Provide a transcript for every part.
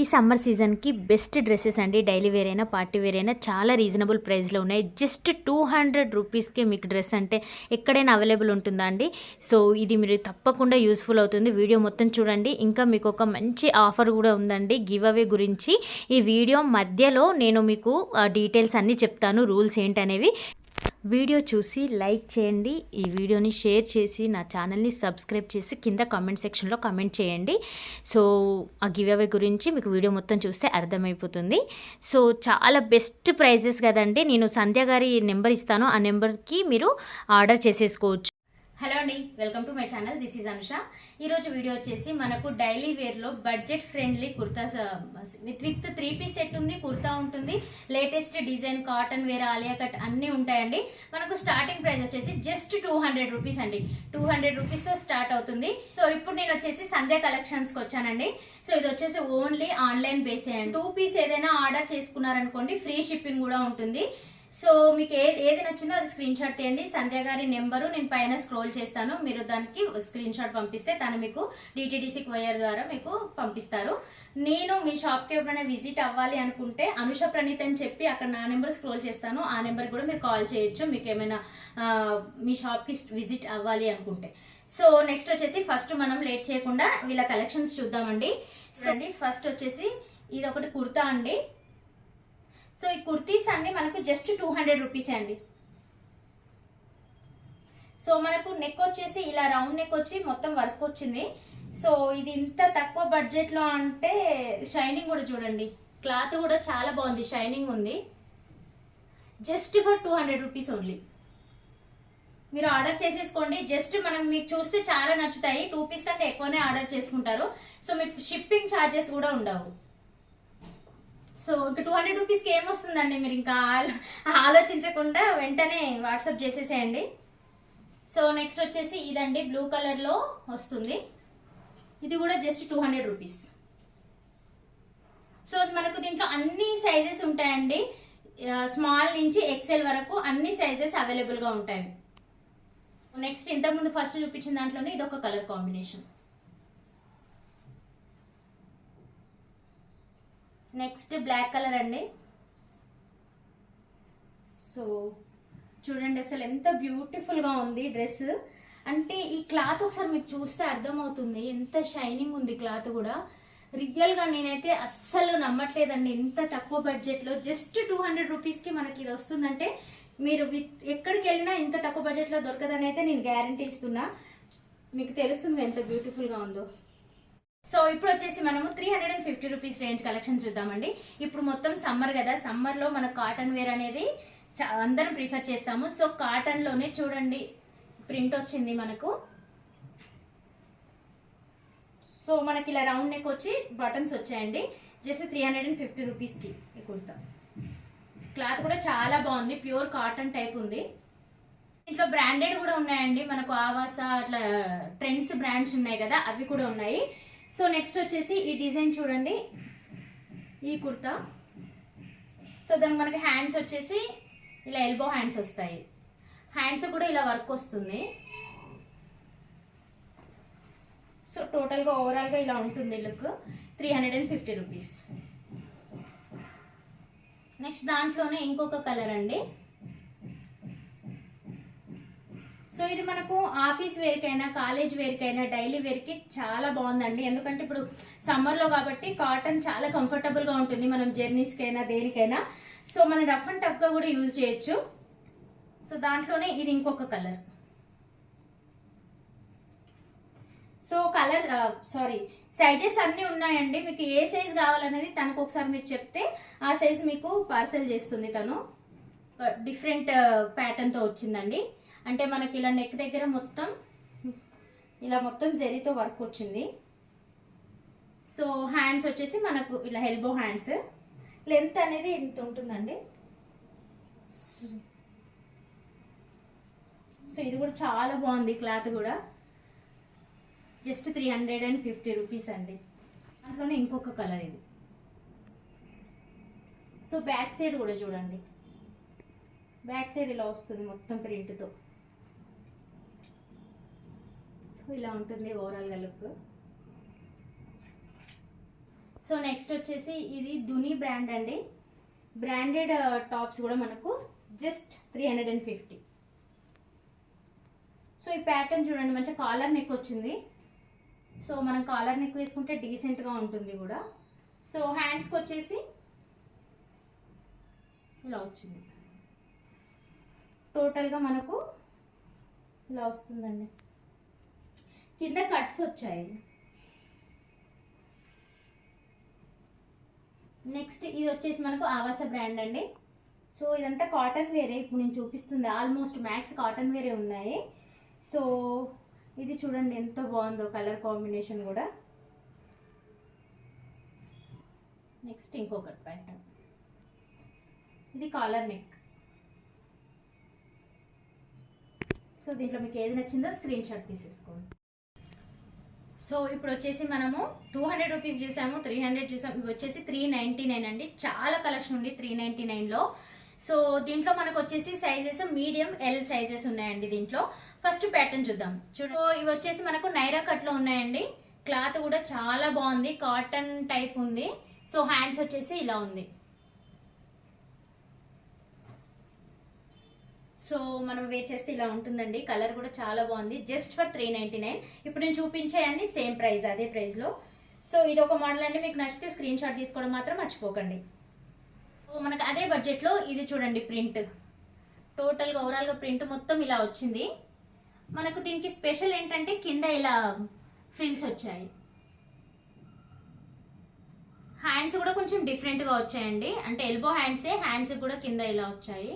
ఈ సమ్మర్ సీజన్కి best dresses అండి. డైలీ వేర్ అయినా పార్టీ వేర్ అయినా చాలా రీజనబుల్ ప్రైస్లో ఉన్నాయి. జస్ట్ టూ హండ్రెడ్ రూపీస్కే మీకు డ్రెస్ అంటే ఎక్కడైనా అవైలబుల్ ఉంటుందా అండి? సో ఇది మీరు తప్పకుండా యూస్ఫుల్ అవుతుంది. వీడియో మొత్తం చూడండి. ఇంకా మీకు ఒక మంచి ఆఫర్ కూడా ఉందండి. గివ్ అవే గురించి. ఈ వీడియో మధ్యలో నేను మీకు డీటెయిల్స్ అన్నీ చెప్తాను. రూల్స్ ఏంటనేవి. వీడియో చూసి లైక్ చేయండి. ఈ వీడియోని షేర్ చేసి నా ఛానల్ని సబ్స్క్రైబ్ చేసి కింద కామెంట్ సెక్షన్లో కామెంట్ చేయండి. సో ఆ గివ్ అవే గురించి మీకు వీడియో మొత్తం చూస్తే అర్థమైపోతుంది. సో చాలా బెస్ట్ ప్రైజెస్ కదండి. నేను సంధ్య గారి నెంబర్ ఇస్తాను. ఆ నెంబర్కి మీరు ఆర్డర్ చేసేసుకోవచ్చు. హలో అండి welcome to my channel. This is Anusha. ఈరోజు వీడియో వచ్చేసి మనకు daily వేర్లో budget friendly kurta with with three piece set ఉంది కుర్తా ఉంటుంది. Latest design cotton wear Alia cut అన్నీ ఉంటాయండి. మనకు స్టార్టింగ్ ప్రైస్ వచ్చేసి జస్ట్ టూ హండ్రెడ్ రూపీస్ అండి. టూ హండ్రెడ్ రూపీస్తో స్టార్ట్ అవుతుంది. సో ఇప్పుడు నేను వచ్చేసి సంధ్య కలెక్షన్స్కి వచ్చానండి. సో ఇది వచ్చేసి ఓన్లీ ఆన్లైన్ బేస్ అండి. టూ పీస్ ఏదైనా ఆర్డర్ చేసుకున్నారనుకోండి ఫ్రీ షిప్పింగ్ కూడా ఉంటుంది. సో మీకు ఏది ఏది నచ్చిందో అది స్క్రీన్ షాట్ తీయండి. సంధ్య గారి నెంబరు నేను పైన స్క్రోల్ చేస్తాను. మీరు దానికి స్క్రీన్ షాట్ పంపిస్తే తను మీకు డిటీడీసీ కొరియర్ ద్వారా మీకు పంపిస్తారు. నేను మీ షాప్కి ఎప్పుడైనా విజిట్ అవ్వాలి అనుకుంటే అనుష ప్రణీత్ అని చెప్పి అక్కడ నా నెంబర్ స్క్రోల్ చేస్తాను. ఆ నెంబర్ కూడా మీరు కాల్ చేయొచ్చు. మీకు ఏమైనా మీ షాప్కి విజిట్ అవ్వాలి అనుకుంటే. సో నెక్స్ట్ వచ్చేసి ఫస్ట్ మనం లేట్ చేయకుండా వీళ్ళ కలెక్షన్స్ చూద్దామండి. సో అండి ఫస్ట్ వచ్చేసి ఇది ఒకటి కుర్తా అండి. సో ఈ కుర్తీస్ అన్ని మనకు జస్ట్ టూ హండ్రెడ్ రూపీసే అండి. సో మనకు నెక్ వచ్చేసి ఇలా రౌండ్ నెక్ వచ్చి మొత్తం వర్క్ వచ్చింది. సో ఇది ఇంత తక్కువ బడ్జెట్లో అంటే షైనింగ్ కూడా చూడండి. క్లాత్ కూడా చాలా బాగుంది షైనింగ్ ఉంది. Just for two hundred rupees only మీరు ఆర్డర్ చేసేసుకోండి. జస్ట్ మనం మీకు చూస్తే చాలా నచ్చుతాయి. టూ పీస్ కంటే ఎక్కువనే ఆర్డర్ చేసుకుంటారు. సో మీకు షిప్పింగ్ ఛార్జెస్ కూడా ఉండవు. సో ఇంకా టూ హండ్రెడ్ రూపీస్కి ఏమొస్తుందండి మీరు ఇంకా ఆలోచించకుండా వెంటనే వాట్సాప్ చేసేసేయండి. సో నెక్స్ట్ వచ్చేసి ఇదండి బ్లూ కలర్లో వస్తుంది. ఇది కూడా just two hundred rupees so మనకు దీంట్లో అన్ని సైజెస్ ఉంటాయండి. స్మాల్ నుంచి ఎక్సెల్ వరకు అన్ని సైజెస్ అవైలబుల్గా ఉంటాయి. నెక్స్ట్ ఇంతకుముందు ఫస్ట్ చూపించిన దాంట్లోనే ఇది ఒక colour combination next black colour అండి. సో చూడండి అసలు ఎంత బ్యూటిఫుల్గా ఉంది డ్రెస్. అంటే ఈ క్లాత్ ఒకసారి మీకు చూస్తే అర్థమవుతుంది. ఎంత షైనింగ్ ఉంది క్లాత్ కూడా. రియల్గా నేనైతే అస్సలు నమ్మట్లేదండి. ఇంత తక్కువ బడ్జెట్లో జస్ట్ టూ హండ్రెడ్ రూపీస్కి మనకి ఇది వస్తుందంటే మీరు విత్ ఎక్కడికి వెళ్ళినా ఇంత తక్కువ బడ్జెట్లో దొరకదని అయితే నేను గ్యారంటీ ఇస్తున్నా. మీకు తెలుస్తుంది ఎంత బ్యూటిఫుల్గా ఉందో. సో ఇప్పుడు వచ్చేసి మనము three hundred and fifty rupees range collection చూద్దామండి. ఇప్పుడు మొత్తం సమ్మర్ కదా సమ్మర్లో మన కాటన్ వేర్ అనేది చా- అందరం ప్రిఫర్ చేస్తాము. సో కాటన్లోనే చూడండి ప్రింట్ వచ్చింది మనకు. సో మనకి ఇలా రౌండ్ నెక్ వచ్చి బటన్స్ వచ్చాయండి. Just three hundred and fifty రూపీస్కి ఈ కుర్తా. క్లాత్ కూడా చాలా బాగుంది ప్యూర్ కాటన్ టైప్ ఉంది. ఇంట్లో బ్రాండెడ్ కూడా ఉన్నాయండి. మనకు ఆవాస అట్లా ట్రెండ్స్ బ్రాండ్స్ ఉన్నాయి కదా అవి కూడా ఉన్నాయి. సో నెక్స్ట్ వచ్చేసి ఈ డిజైన్ చూడండి. ఈ కుర్తా. సో దానికి మనకి హ్యాండ్స్ వచ్చేసి ఇలా ఎల్బో హ్యాండ్స్ వస్తాయి. హ్యాండ్స్ కూడా ఇలా వర్క్ వస్తుంది. సో టోటల్గా ఓవరాల్గా ఇలా ఉంటుంది look. Three hundred and fifty rupees next దాంట్లోనే ఇంకొక కలర్ అండి. సో ఇది మనకు ఆఫీస్ వేర్కైనా కాలేజ్ వేర్కైనా డైలీ వేర్కి చాలా బాగుందండి. ఎందుకంటే ఇప్పుడు సమ్మర్లో కాబట్టి కాటన్ చాలా కంఫర్టబుల్గా ఉంటుంది మనం జర్నీస్కైనా దేనికైనా. సో మనం రఫ్ అండ్ టఫ్గా కూడా యూజ్ చేయొచ్చు. సో దాంట్లోనే ఇది ఇంకొక colour. So colour sorry sizes అన్నీ ఉన్నాయండి. మీకు ఏ సైజ్ కావాలనేది తనకు ఒకసారి మీరు చెప్తే ఆ సైజ్ మీకు పార్సల్ చేస్తుంది తను. డిఫరెంట్ ప్యాటర్న్తో వచ్చిందండి. అంటే మనకి ఇలా నెక్ దగ్గర మొత్తం ఇలా మొత్తం జెరీతో వర్క్ వచ్చింది. సో హ్యాండ్స్ వచ్చేసి మనకు ఇలా ఎల్బో హ్యాండ్స్ లెంత్ అనేది ఇంత ఉంటుందండి? సో ఇది కూడా చాలా బాగుంది క్లాత్ కూడా. Just three hundred and fifty rupees అండి. దాంట్లోనే ఇంకొక కలర్ ఇది. సో బ్యాక్ సైడ్ కూడా చూడండి. బ్యాక్ సైడ్ ఇలా వస్తుంది మొత్తం ప్రింట్తో సో ఇలా ఉంటుంది ఓవరాల్గా లుక్. సో నెక్స్ట్ వచ్చేసి ఇది దుని బ్రాండ్ అండి. బ్రాండెడ్ టాప్స్ కూడా మనకు just three hundred and fifty. So ఈ ప్యాటర్న్ చూడండి మంచిగా కాలర్ నెక్ వచ్చింది. సో మనం కాలర్ నెక్ వేసుకుంటే డీసెంట్గా ఉంటుంది కూడా. సో హ్యాండ్స్కి వచ్చేసి ఇలా వచ్చింది. టోటల్గా మనకు ఇలా వస్తుందండి. కింద కట్స్ వచ్చాయి. నెక్స్ట్ ఇది వచ్చేసి మనకు ఆవాస బ్రాండ్ అండి. సో ఇదంతా కాటన్ వేరే ఇప్పుడు నేను చూపిస్తుంది. ఆల్మోస్ట్ మ్యాక్స్ కాటన్ వేరే ఉన్నాయి. సో ఇది చూడండి ఎంత బాగుందో కలర్ కాంబినేషన్ కూడా. నెక్స్ట్ ఇంకొకటి ప్యాంట్ ఇది కాలర్ నెక్. సో దీంట్లో మీకు ఏది నచ్చిందో స్క్రీన్ షాట్ తీసేసుకోండి. సో ఇప్పుడు వచ్చేసి మనము టూ హండ్రెడ్ రూపీస్ చూసాము త్రీ హండ్రెడ్ చూసాము. ఇవి వచ్చేసి త్రీ నైంటీ నైన్ అండి. చాలా కలెక్షన్ ఉంది త్రీ నైంటీ నైన్లో సో దీంట్లో మనకు వచ్చేసి సైజెస్ మీడియం ఎల్ సైజెస్ ఉన్నాయండి దీంట్లో. ఫస్ట్ ప్యాటర్న్ చూద్దాం. చూడు. ఇవి వచ్చేసి మనకు నైరా కట్లో ఉన్నాయండి. క్లాత్ కూడా చాలా బాగుంది. కాటన్ టైప్ ఉంది. సో హ్యాండ్స్ వచ్చేసి ఇలా ఉంది. సో మనం వే చేస్తే ఇలా ఉంటుందండి. కలర్ కూడా చాలా బాగుంది. Just for three ninety nine ఇప్పుడు నేను చూపించేయండి. సేమ్ ప్రైస్ అదే ప్రైస్లో సో ఇది ఒక మోడల్ అండి. మీకు నచ్చితే స్క్రీన్ షాట్ తీసుకోవడం మాత్రం మర్చిపోకండి. సో మనకు అదే బడ్జెట్లో ఇది చూడండి ప్రింట్ టోటల్గా ఓవరాల్గా ప్రింట్ మొత్తం ఇలా వచ్చింది. మనకు దీనికి స్పెషల్ ఏంటంటే కింద ఇలా ఫ్రిల్స్ వచ్చాయి. హ్యాండ్స్ కూడా కొంచెం డిఫరెంట్గా వచ్చాయండి. అంటే ఎల్బో హ్యాండ్సే హ్యాండ్స్ కూడా కింద ఇలా వచ్చాయి.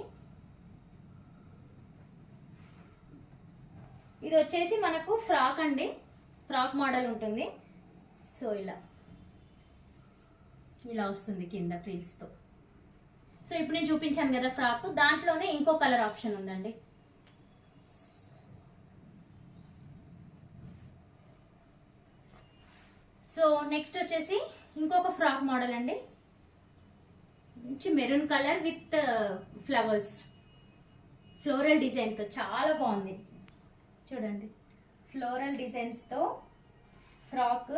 ఇది వచ్చేసి మనకు ఫ్రాక్ అండి. ఫ్రాక్ మోడల్ ఉంటుంది. సో ఇలా. ఇలా వస్తుంది కింద ఫ్రీల్స్తో సో ఇప్పుడు నేను చూపించాను కదా ఫ్రాక్. దాంట్లోనే ఇంకో కలర్ ఆప్షన్ ఉందండి. సో నెక్స్ట్ వచ్చేసి ఇంకొక ఫ్రాక్ మోడల్ అండి. మంచి maroon colour with flowers. Floral డిజైన్తో చాలా బాగుంది. చూడండి. Floral డిజైన్స్తో frock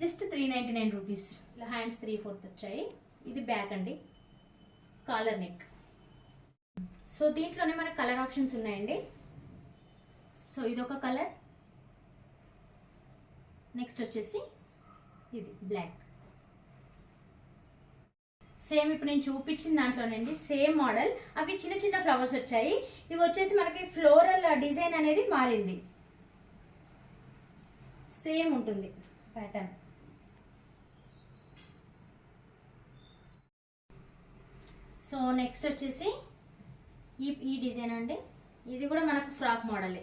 just three ninety nine rupees ఇలా హ్యాండ్స్ త్రీ ఫోర్త్ వచ్చాయి. ఇది బ్యాక్ అండి. కాలర్ నెక్ సో దీంట్లోనే మనకు కలర్ ఆప్షన్స్ ఉన్నాయండి. సో ఇదొక కలర్ నెక్స్ట్ వచ్చేసి ఇది బ్లాక్ సేమ్ ఇప్పుడు నేను చూపించిన దాంట్లోనండి సేమ్ మోడల్. అవి చిన్న చిన్న ఫ్లవర్స్ వచ్చాయి. ఇవి వచ్చేసి మనకి ఫ్లోరల్ డిజైన్ అనేది మారింది. సేమ్ ఉంటుంది ప్యాటర్న్. సో నెక్స్ట్ వచ్చేసి ఈ ఈ డిజైన్ అండి. ఇది కూడా మనకు ఫ్రాక్ మోడలే.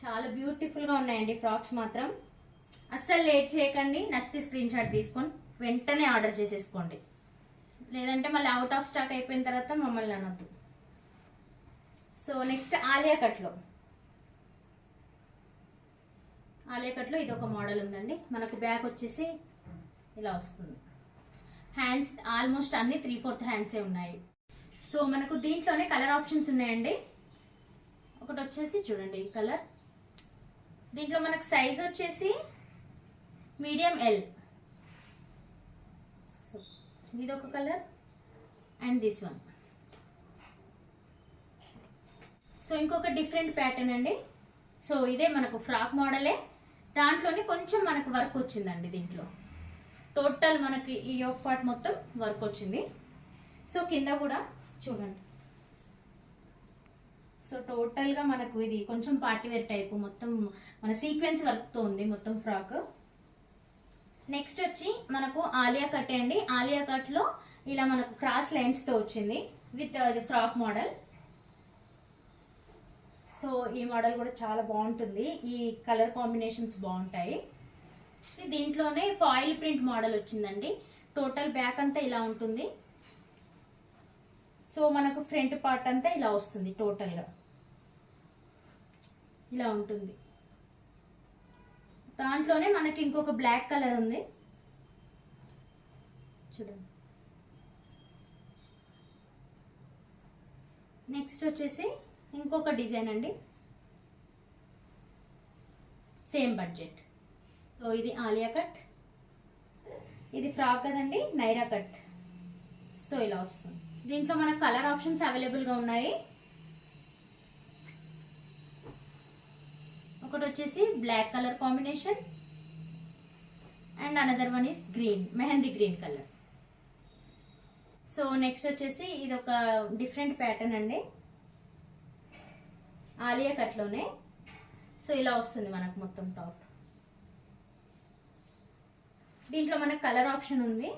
చాలా బ్యూటిఫుల్గా ఉన్నాయండి ఫ్రాక్స్ మాత్రం. అస్సలు లేట్ చేయకండి నచ్చితే స్క్రీన్ షాట్ తీసుకొని వెంటనే ఆర్డర్ చేసేసుకోండి. లేదంటే మళ్ళీ అవుట్ ఆఫ్ స్టాక్ అయిపోయిన తర్వాత మమ్మల్ని అనొద్దు. సో నెక్స్ట్ ఆలియా కట్లో ఆలియా కట్లో ఇది ఒక మోడల్ ఉందండి. మనకు బ్యాక్ వచ్చేసి ఇలా వస్తుంది. హ్యాండ్స్ ఆల్మోస్ట్ అన్ని త్రీ ఫోర్త్ హ్యాండ్సే ఉన్నాయి. సో మనకు దీంట్లోనే కలర్ ఆప్షన్స్ ఉన్నాయండి. ఒకటి వచ్చేసి చూడండి ఈ కలర్ దీంట్లో మనకు సైజ్ వచ్చేసి మీడియం ఎల్ సో ఇది ఒక colour and this one. So ఇంకొక డిఫరెంట్ ప్యాటర్న్ అండి. సో ఇదే మనకు ఫ్రాక్ మోడలే. దాంట్లోనే కొంచెం మనకు వర్క్ వచ్చిందండి దీంట్లో. టోటల్ మనకి ఈ యోక్ పార్ట్ మొత్తం వర్క్ వచ్చింది. సో కింద కూడా చూడండి. సో టోటల్గా మనకు ఇది కొంచెం పార్టీ వేర్ టైపు మొత్తం మన సీక్వెన్స్ వర్క్తో ఉంది మొత్తం ఫ్రాక్. నెక్స్ట్ వచ్చి మనకు ఆలియా కట్ అండి. ఆలియా కట్లో ఇలా మనకు క్రాస్ లైన్స్తో వచ్చింది విత్ uh, అది ఫ్రాక్ మోడల్. సో ఈ మోడల్ కూడా చాలా బాగుంటుంది. ఈ కలర్ కాంబినేషన్స్ బాగుంటాయి. దీంట్లోనే ఫాయిల్ ప్రింట్ మోడల్ వచ్చిందండి. టోటల్ బ్యాక్ అంతా ఇలా ఉంటుంది. సో మనకు ఫ్రంట్ పార్ట్ అంతా ఇలా వస్తుంది టోటల్గా. ఇలా ఉంటుంది. దాంట్లోనే మనకి ఇంకొక బ్లాక్ కలర్ ఉంది. చూడండి. నెక్స్ట్ వచ్చేసి ఇంకొక డిజైన్ అండి. Same budget. సో ఇది ఆలియా కట్. ఇది ఫ్రాక్ కదండి నైరా కట్. సో ఇలా వస్తుంది. దీంట్లో మనకు కలర్ ఆప్షన్స్ అవైలబుల్గా ఉన్నాయి. ఒకటి వచ్చేసి black colour combination and another one is green mehndi green colour so next వచ్చేసి ఇది ఒక డిఫరెంట్ ప్యాటర్న్ అండి. ఆలియా కట్లోనే సో ఇలా వస్తుంది మనకు మొత్తం టాప్ దీంట్లో మనకు కలర్ ఆప్షన్ ఉంది.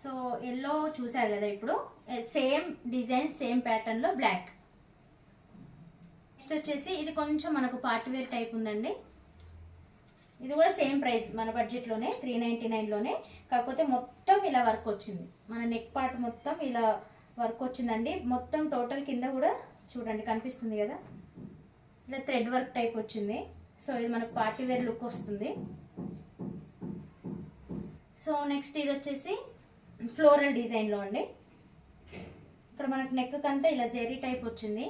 సో ఎల్లో చూసారు కదా ఇప్పుడు. సేమ్ డిజైన్ సేమ్ ప్యాటర్న్లో బ్లాక్ నెక్స్ట్ వచ్చేసి ఇది కొంచెం మనకు పార్టీ వేర్ టైప్ ఉందండి. ఇది కూడా సేమ్ ప్రైస్ మన బడ్జెట్లోనే త్రీ నైంటీ నైన్లోనే కాకపోతే మొత్తం ఇలా వర్క్ వచ్చింది. మన నెక్ పార్ట్ మొత్తం ఇలా వర్క్ వచ్చిందండి. మొత్తం టోటల్ కింద కూడా చూడండి కనిపిస్తుంది కదా? ఇలా థ్రెడ్ వర్క్ టైప్ వచ్చింది. సో ఇది మనకు పార్టీ వేర్ లుక్ వస్తుంది. సో నెక్స్ట్ ఇది వచ్చేసి ఫ్లోరల్ డిజైన్లో అండి. ఇక్కడ మనకు నెక్ అంతా ఇలా జెరీ టైప్ వచ్చింది.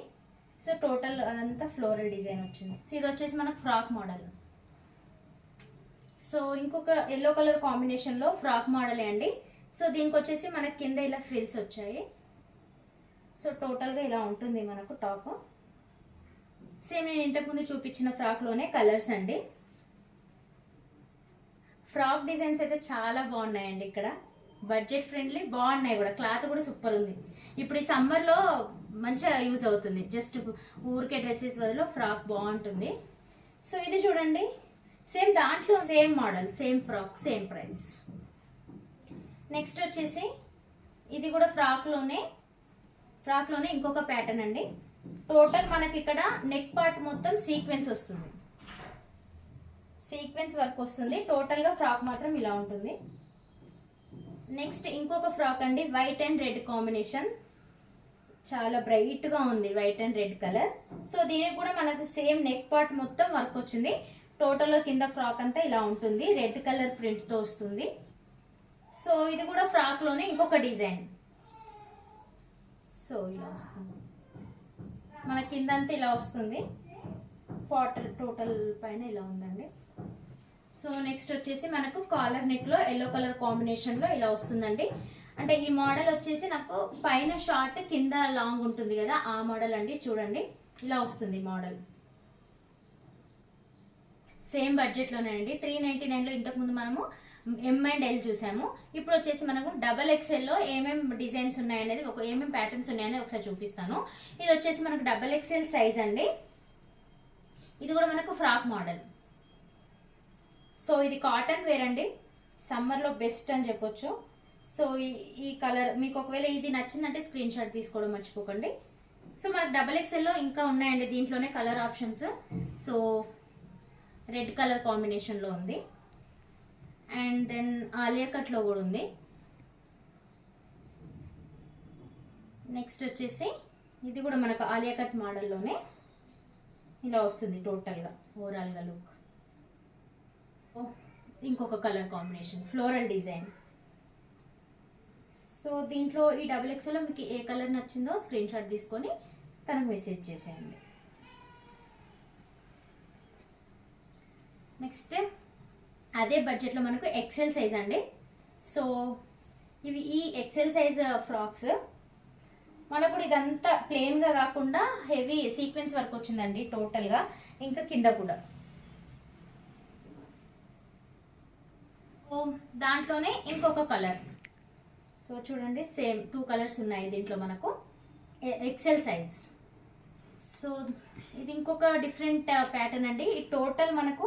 సో టోటల్ అదంతా ఫ్లోరల్ డిజైన్ వచ్చింది. సో ఇది వచ్చేసి మనకు ఫ్రాక్ మోడల్. సో ఇంకొక ఎల్లో కలర్ కాంబినేషన్లో ఫ్రాక్ మోడలే అండి. సో దీనికి వచ్చేసి మనకి కింద ఇలా ఫ్రిల్స్ వచ్చాయి. సో టోటల్గా ఇలా ఉంటుంది మనకు టాప్. సేమ్ నేను ఇంతకుముందు చూపించిన ఫ్రాక్లోనే కలర్స్ అండి. ఫ్రాక్ డిజైన్స్ అయితే చాలా బాగున్నాయండి ఇక్కడ. బడ్జెట్ ఫ్రెండ్లీ బాగున్నాయి కూడా. క్లాత్ కూడా సూపర్ ఉంది. ఇప్పుడు ఈ సమ్మర్లో మంచిగా యూజ్ అవుతుంది. జస్ట్ ఊరికే డ్రెస్సెస్ బదులు ఫ్రాక్ బాగుంటుంది. సో ఇది చూడండి. సేమ్ దాంట్లో same model same frock same price. Next వచ్చేసి ఇది కూడా ఫ్రాక్లోనే ఫ్రాక్లోనే ఇంకొక ప్యాటర్న్ అండి. టోటల్ మనకి ఇక్కడ నెక్ పార్ట్ మొత్తం సీక్వెన్స్ వస్తుంది. సీక్వెన్స్ వర్క్ వస్తుంది. టోటల్గా ఫ్రాక్ మాత్రం ఇలా ఉంటుంది. నెక్స్ట్ ఇంకొక ఫ్రాక్ అండి వైట్ అండ్ రెడ్ కాంబినేషన్. చాలా బ్రైట్గా ఉంది white and red colour so దీనికి కూడా మనకు సేమ్ నెక్ పార్ట్ మొత్తం వర్క్ వచ్చింది. టోటల్లో కింద ఫ్రాక్ అంతా ఇలా ఉంటుంది. రెడ్ కలర్ ప్రింట్తో వస్తుంది. సో ఇది కూడా ఫ్రాక్లోనే ఇంకొక డిజైన్ సో ఇలా వస్తుంది. మన కిందంతా ఇలా వస్తుంది. పాటర్ టోటల్ పైన ఇలా ఉందండి. సో నెక్స్ట్ వచ్చేసి మనకు కాలర్ నెక్లో ఎల్లో కలర్ కాంబినేషన్లో ఇలా వస్తుందండి. అంటే ఈ మోడల్ వచ్చేసి నాకు పైన షార్ట్ కింద లాంగ్ ఉంటుంది కదా ఆ మోడల్ అండి. చూడండి ఇలా వస్తుంది మోడల్. సేమ్ బడ్జెట్లోనే అండి. త్రీ నైంటీ నైన్లో ఇంతకుముందు మనము ఎం అండ్ ఎల్ చూసాము. ఇప్పుడు వచ్చేసి మనకు డబల్ ఎక్స్ఎల్లో ఏమేం డిజైన్స్ ఉన్నాయనేది ఒక ఏమేం ప్యాటర్న్స్ ఉన్నాయని ఒకసారి చూపిస్తాను. ఇది వచ్చేసి మనకు డబల్ ఎక్స్ఎల్ సైజ్ అండి. ఇది కూడా మనకు ఫ్రాక్ మోడల్. సో ఇది కాటన్ వేర్ అండి. సమ్మర్లో బెస్ట్ అని చెప్పొచ్చు. సో ఈ ఈ కలర్ మీకు ఒకవేళ ఇది నచ్చిందంటే స్క్రీన్ షాట్ తీసుకోవడం మర్చిపోకండి. సో మనకు డబల్ ఎక్స్ఎల్లో ఇంకా ఉన్నాయండి దీంట్లోనే colour options so red colour కాంబినేషన్లో ఉంది. అండ్ దెన్ ఆలియా కట్లో కూడా ఉంది. నెక్స్ట్ వచ్చేసి ఇది కూడా మనకు ఆలియా కట్ మోడల్లోనే ఇలా వస్తుంది టోటల్గా ఓవరాల్గా లుక్ ఇంకొక colour combination floral design so దీంట్లో ఈ డబుల్ ఎక్స్లో మీకు ఏ కలర్ నచ్చిందో స్క్రీన్ షాట్ తీసుకొని తనకు మెసేజ్ చేసేయండి. నెక్స్ట్ అదే బడ్జెట్లో మనకు ఎక్సెల్ సైజ్ అండి. సో ఇవి ఈ ఎక్సెల్ సైజ్ ఫ్రాక్స్ మనకు కూడా ఇదంతా ప్లెయిన్గా కాకుండా హెవీ సీక్వెన్స్ వర్క్ వచ్చిందండి టోటల్గా ఇంకా కింద కూడా. దాంట్లోనే ఇంకొక కలర్ సో చూడండి సేమ్ టూ కలర్స్ ఉన్నాయి దీంట్లో మనకు. ఎక్సెల్ సైజ్ సో ఇది ఇంకొక డిఫరెంట్ ప్యాటర్న్ అండి. ఈ టోటల్ మనకు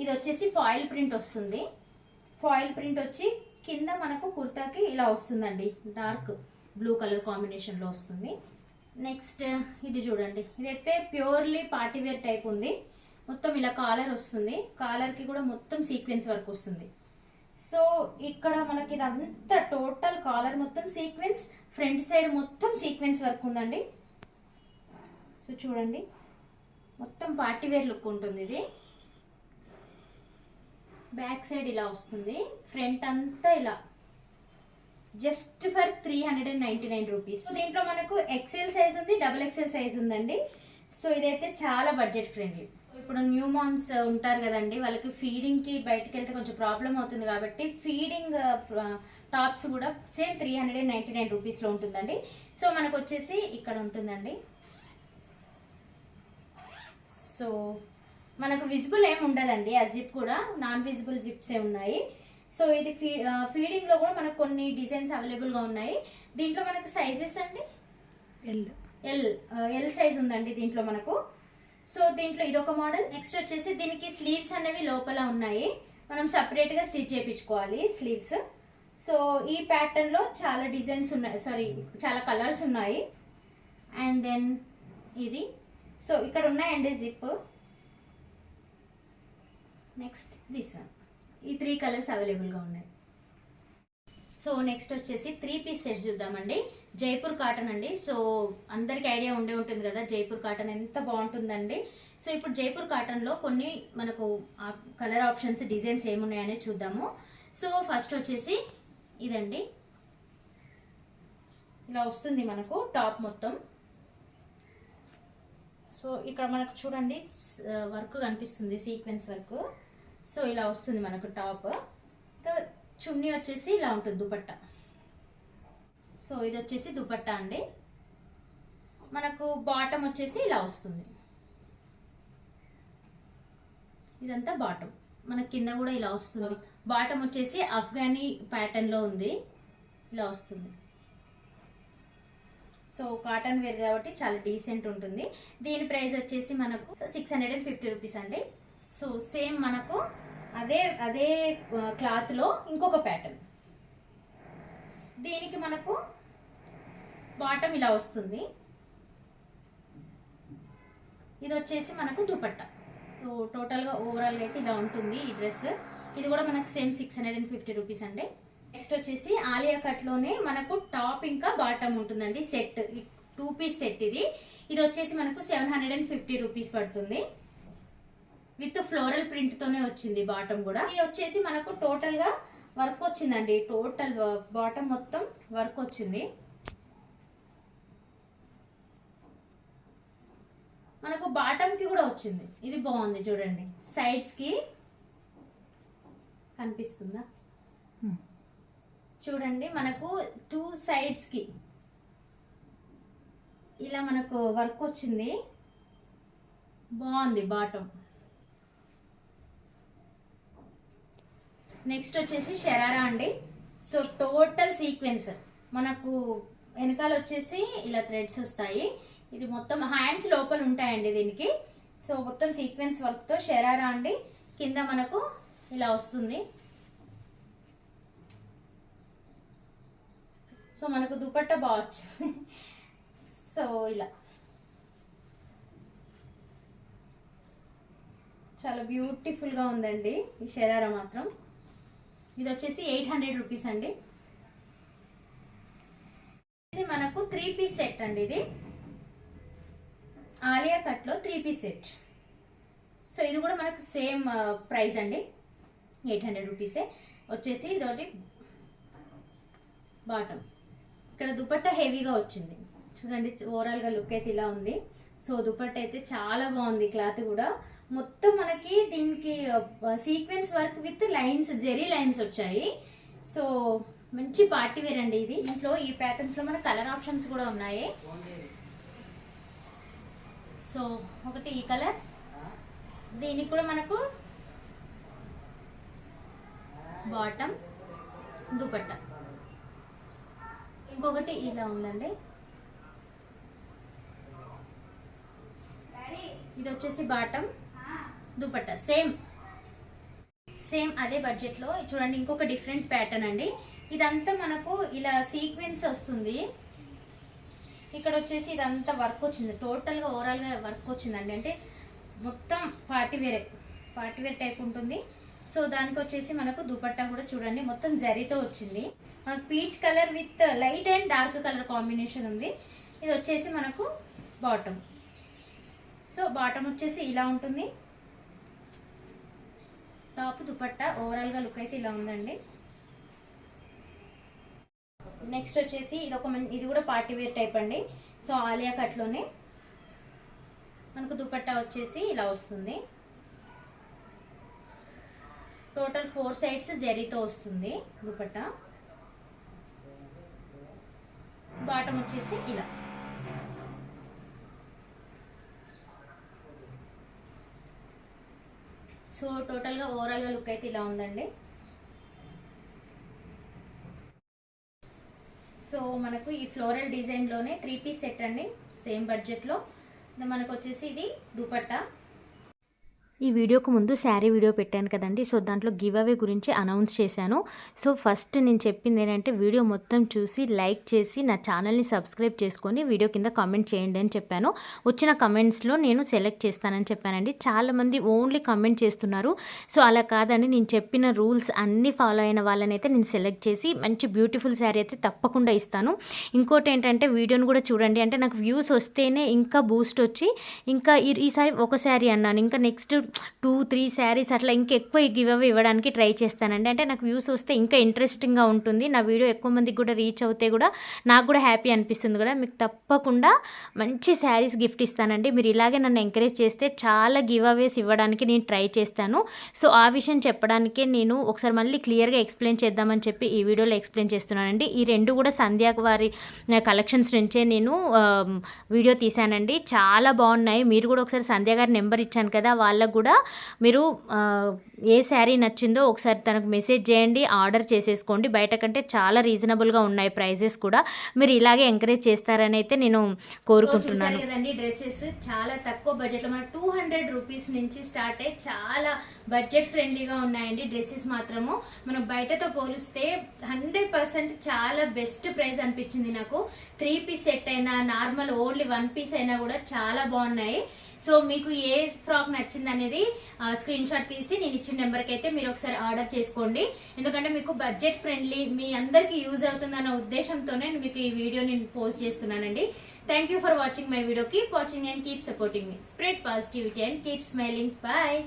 ఇది వచ్చేసి ఫాయిల్ ప్రింట్ వస్తుంది. ఫాయిల్ ప్రింట్ వచ్చి కింద మనకు కుర్తాకి ఇలా వస్తుందండి. డార్క్ బ్లూ కలర్ కాంబినేషన్లో వస్తుంది. నెక్స్ట్ ఇది చూడండి. ఇదైతే ప్యూర్లీ పార్టీ వేర్ టైప్ ఉంది. మొత్తం ఇలా కాలర్ వస్తుంది. కాలర్కి కూడా మొత్తం సీక్వెన్స్ వర్క్ వస్తుంది. సో ఇక్కడ మనకి ఇదంతా టోటల్ కాలర్ మొత్తం సీక్వెన్స్ ఫ్రంట్ సైడ్ మొత్తం సీక్వెన్స్ వర్క్ ఉందండి. సో చూడండి. మొత్తం పార్టీ వేర్ లుక్ ఉంటుంది ఇది. బ్యాక్ సైడ్ ఇలా వస్తుంది. ఫ్రంట్ అంతా ఇలా. Just for three hundred and ninety nine rupees దీంట్లో మనకు ఎక్సెల్ సైజ్ ఉంది డబుల్ ఎక్సెల్ సైజ్ ఉందండి. సో ఇదైతే చాలా బడ్జెట్ ఫ్రెండ్లీ ఇప్పుడు న్యూ మామ్స్ ఉంటారు కదండి వాళ్ళకి ఫీడింగ్కి బయటకు వెళ్తే కొంచెం ప్రాబ్లం అవుతుంది కాబట్టి ఫీడింగ్ టాప్స్ కూడా same three hundred and ninety nine రూపీస్లో ఉంటుందండి. సో మనకు వచ్చేసి ఇక్కడ ఉంటుందండి. సో మనకు విజిబుల్ ఏమి ఉండదండి ఆ జిప్ కూడా. నాన్ విజిబుల్ జిప్సే ఉన్నాయి. సో ఇది ఫీ ఫీడింగ్లో కూడా మనకు కొన్ని డిజైన్స్ అవైలబుల్గా ఉన్నాయి. దీంట్లో మనకు సైజెస్ అండి? ఎల్ ఎల్ ఎల్ సైజ్ ఉందండి దీంట్లో మనకు. సో దీంట్లో ఇదొక మోడల్. నెక్స్ట్ వచ్చేసి దీనికి స్లీవ్స్ అనేవి లోపల ఉన్నాయి. మనం సపరేట్గా స్టిచ్ చేయించుకోవాలి స్లీవ్స్. సో ఈ ప్యాటర్న్లో చాలా డిజైన్స్ ఉన్నాయి. సారీ చాలా కలర్స్ ఉన్నాయి. అండ్ దెన్ ఇది. సో ఇక్కడ ఉన్నాయండి జిప్ నెక్స్ట్ దిస్ వన్ ఈ త్రీ కలర్స్ అవైలబుల్గా ఉన్నాయి. సో నెక్స్ట్ వచ్చేసి త్రీ పీస్ సెట్స్ చూద్దామండి. జైపూర్ కాటన్ అండి. సో అందరికి ఐడియా ఉండే ఉంటుంది కదా జైపూర్ కాటన్ ఎంత బాగుంటుందండి. సో ఇప్పుడు జైపూర్ కాటన్లో కొన్ని మనకు కలర్ ఆప్షన్స్ డిజైన్స్ ఏమున్నాయని చూద్దాము. సో ఫస్ట్ వచ్చేసి ఇదండి. ఇలా వస్తుంది మనకు టాప్ మొత్తం. సో ఇక్కడ మనకు చూడండి వర్క్ కనిపిస్తుంది సీక్వెన్స్ వర్క్. సో ఇలా వస్తుంది మనకు టాప్. ఇంకా చున్నీ వచ్చేసి ఇలా ఉంటుంది దుపట్టా. సో ఇది వచ్చేసి దుపట్టా అండి. మనకు బాటమ్ వచ్చేసి ఇలా వస్తుంది. ఇదంతా బాటమ్. మన కింద కూడా ఇలా వస్తుంది. బాటమ్ వచ్చేసి అఫ్ఘానీ ప్యాటర్న్లో ఉంది. ఇలా వస్తుంది. సో కాటన్ వేర్ కాబట్టి చాలా డీసెంట్ ఉంటుంది. దీని ప్రైస్ వచ్చేసి మనకు six hundred and fifty rupees అండి. సో సేమ్ మనకు అదే అదే క్లాత్లో ఇంకొక ప్యాటర్న్. దీనికి మనకు బాటమ్ ఇలా వస్తుంది. ఇది వచ్చేసి మనకు దుపట్టా. సో టోటల్గా ఓవరాల్గా అయితే ఇలా ఉంటుంది ఈ డ్రెస్. ఇది కూడా మనకు same six hundred and fifty rupees అండి. నెక్స్ట్ వచ్చేసి ఆలియా కట్లోనే మనకు టాప్ ఇంకా బాటమ్ ఉంటుందండి సెట్. టూ పీస్ సెట్ ఇది. ఇది వచ్చేసి మనకు seven hundred and fifty rupees పడుతుంది. విత్ ఫ్లోరల్ ప్రింట్ తోనే వచ్చింది బాటమ్ కూడా. ఇది వచ్చేసి మనకు టోటల్గా వర్క్ వచ్చిందండి. టోటల్ బాటమ్ uh, మొత్తం వర్క్ వచ్చింది. మనకు బాటమ్కి కూడా వచ్చింది. ఇది బాగుంది చూడండి. సైడ్స్కి కనిపిస్తుందా? చూడండి మనకు టూ సైడ్స్కి ఇలా మనకు వర్క్ వచ్చింది. బాగుంది బాటమ్ నెక్స్ట్ వచ్చేసి షరారా అండి. సో టోటల్ సీక్వెన్స్ మనకు వెనకాల వచ్చేసి ఇలా థ్రెడ్స్ వస్తాయి. ఇది మొత్తం హ్యాండ్స్ లోపల ఉంటాయండి దీనికి. సో మొత్తం సీక్వెన్స్ వర్క్తో షెరారా అండి కింద మనకు ఇలా వస్తుంది. సో మనకు దుపట్ట బాగా వచ్చింది సో ఇలా. చాలా బ్యూటిఫుల్గా ఉందండి ఈ షెరారా మాత్రం. ఇది వచ్చేసి ఎయిట్ హండ్రెడ్ రూపీస్ అండి. ఇది మనకు త్రీ పీస్ సెట్ అండి ఇది. ఆలియా కట్లో త్రీ పీస్ సెట్ సో ఇది కూడా మనకు సేమ్ ప్రైస్ uh, అండి. ఎయిట్ హండ్రెడ్ రూపీసే వచ్చేసి ఇదొకటి బాటమ్ ఇక్కడ దుపట్టా హెవీగా వచ్చింది. చూడండి ఓవరాల్గా లుక్ అయితే ఇలా ఉంది. సో దుపట్ట అయితే చాలా బాగుంది క్లాత్ కూడా. మొత్తం మనకి దీనికి sequence work with lines zari lines వచ్చాయి. సో మంచి పార్టీ వేర్ అండి ఇది. ఇంట్లో ఈ ప్యాటర్న్స్లో మన కలర్ ఆప్షన్స్ కూడా ఉన్నాయి. సో ఒకటి ఈ కలర్. దీనికి కూడా మనకు బాటమ్ దుపట్ట. ఇంకొకటి ఇలా ఉందండి. ఇది వచ్చేసి బాటమ్ దుపట్ట. సేమ్. సేమ్ అదే బడ్జెట్లో. చూడండి ఇంకొక డిఫరెంట్ ప్యాటర్న్ అండి. ఇదంతా మనకు ఇలా సీక్వెన్స్ వస్తుంది. ఇక్కడ వచ్చేసి ఇదంతా వర్క్ వచ్చింది. టోటల్గా ఓవరాల్గా వర్క్ వచ్చిందండి. అంటే మొత్తం పార్టీ వేరే పార్టీ వేర్ టైప్ ఉంటుంది. సో దానికి వచ్చేసి మనకు దుపట్టా కూడా చూడండి. మొత్తం జరీతో వచ్చింది. మనకు peach colour with light and dark colour combination ఉంది. ఇది వచ్చేసి మనకు బాటమ్ సో బాటమ్ వచ్చేసి ఇలా ఉంటుంది. టాప్ దుపట్టా ఓవరాల్గా లుక్ అయితే ఇలా ఉందండి. నెక్స్ట్ వచ్చేసి ఇది ఒక మం- ఇది కూడా పార్టీ వేర్ టైప్ అండి. సో ఆలియా కట్లోనే మనకు దుపట్టా వచ్చేసి ఇలా వస్తుంది. టోటల్ ఫోర్ సైడ్స్ జరీతో వస్తుంది దుపట్టా. బాటం వచ్చేసి ఇలా. సో టోటల్గా ఓవరాల్గా లుక్ అయితే ఇలా ఉందండి సో మనకు ఈ ఫ్లోరల్ డిజైన్లోనే త్రీ పీస్ సెట్ అండి సేమ్ బడ్జెట్లో మనకు వచ్చేసి ఇది దుపట్టా. ఈ వీడియోకు ముందు శారీ వీడియో పెట్టాను కదండి. సో దాంట్లో గివ్ అవే గురించి అనౌన్స్ చేశాను. సో ఫస్ట్ నేను చెప్పింది ఏంటంటే వీడియో మొత్తం చూసి లైక్ చేసి నా ఛానల్ని సబ్స్క్రైబ్ చేసుకొని వీడియో కింద కామెంట్ చేయండి అని చెప్పాను. వచ్చిన కమెంట్స్లో నేను సెలెక్ట్ చేస్తానని చెప్పానండి. చాలామంది ఓన్లీ కమెంట్ చేస్తున్నారు. సో అలా కాదండి. నేను చెప్పిన రూల్స్ అన్నీ ఫాలో అయిన వాళ్ళని అయితే నేను సెలెక్ట్ చేసి మంచి బ్యూటిఫుల్ శారీ అయితే తప్పకుండా ఇస్తాను. ఇంకోటి ఏంటంటే వీడియోని కూడా చూడండి. అంటే నాకు వ్యూస్ వస్తేనే ఇంకా బూస్ట్ వచ్చి ఇంకా ఈ- ఈసారి ఒక శారీ అన్నాను. ఇంకా నెక్స్ట్ టూ త్రీ శారీస్ అట్లా ఇంకా ఎక్కువ గివ్ అవి ఇవ్వడానికి ట్రై చేస్తానండి. అంటే నాకు వ్యూస్ వస్తే ఇంకా ఇంట్రెస్టింగ్గా ఉంటుంది. నా వీడియో ఎక్కువ మందికి కూడా రీచ్ అవుతే కూడా నాకు కూడా హ్యాపీ అనిపిస్తుంది కూడా మీకు తప్పకుండా మంచి శారీస్ గిఫ్ట్ ఇస్తానండి. మీరు ఇలాగే నన్ను ఎంకరేజ్ చేస్తే చాలా గివ్ అవేస్ ఇవ్వడానికి నేను ట్రై చేస్తాను. సో ఆ విషయం చెప్పడానికే నేను ఒకసారి మళ్ళీ క్లియర్గా ఎక్స్ప్లెయిన్ చేద్దామని చెప్పి ఈ వీడియోలో ఎక్స్ప్లెయిన్ చేస్తున్నానండి. ఈ రెండు కూడా సంధ్యా వారి కలెక్షన్స్ నుంచే నేను వీడియో తీశానండి. చాలా బాగున్నాయి. మీరు కూడా ఒకసారి సంధ్యా గారి నెంబర్ ఇచ్చాను కదా వాళ్ళకు కూడా మీరు ఏ శారీ నచ్చిందో ఒకసారి తనకు మెసేజ్ చేయండి ఆర్డర్ చేసేసుకోండి. బయట కంటే చాలా రీజనబుల్గా ఉన్నాయి ప్రైజెస్ కూడా. మీరు ఇలాగే ఎంకరేజ్ చేస్తారని అయితే నేను కోరుకుంటున్నాను. కదండి డ్రెస్సెస్? చాలా తక్కువ బడ్జెట్లో మన టూ హండ్రెడ్ రూపీస్ నుంచి స్టార్ట్ అయ్యి చాలా బడ్జెట్ ఫ్రెండ్లీగా ఉన్నాయండి డ్రెస్సెస్ మాత్రము. మనం బయటతో పోలిస్తే హండ్రెడ్ పర్సెంట్ చాలా బెస్ట్ ప్రైస్ అనిపించింది నాకు. త్రీ పీస్ సెట్ అయినా నార్మల్ ఓన్లీ వన్ పీస్ అయినా కూడా చాలా బాగున్నాయి. సో మీకు ఏ ఫ్రాక్ నచ్చింది అనేది స్క్రీన్ షాట్ తీసి నేను ఇచ్చిన నెంబర్కి అయితే మీరు ఒకసారి ఆర్డర్ చేసుకోండి. ఎందుకంటే మీకు బడ్జెట్ ఫ్రెండ్లీ మీ అందరికీ యూజ్ అవుతుందన్న ఉద్దేశంతోనే మీకు ఈ వీడియో నేను పోస్ట్ చేస్తున్నానండి. Thank you for watching my video keep watching and keep supporting me spread positivity and keep smiling bye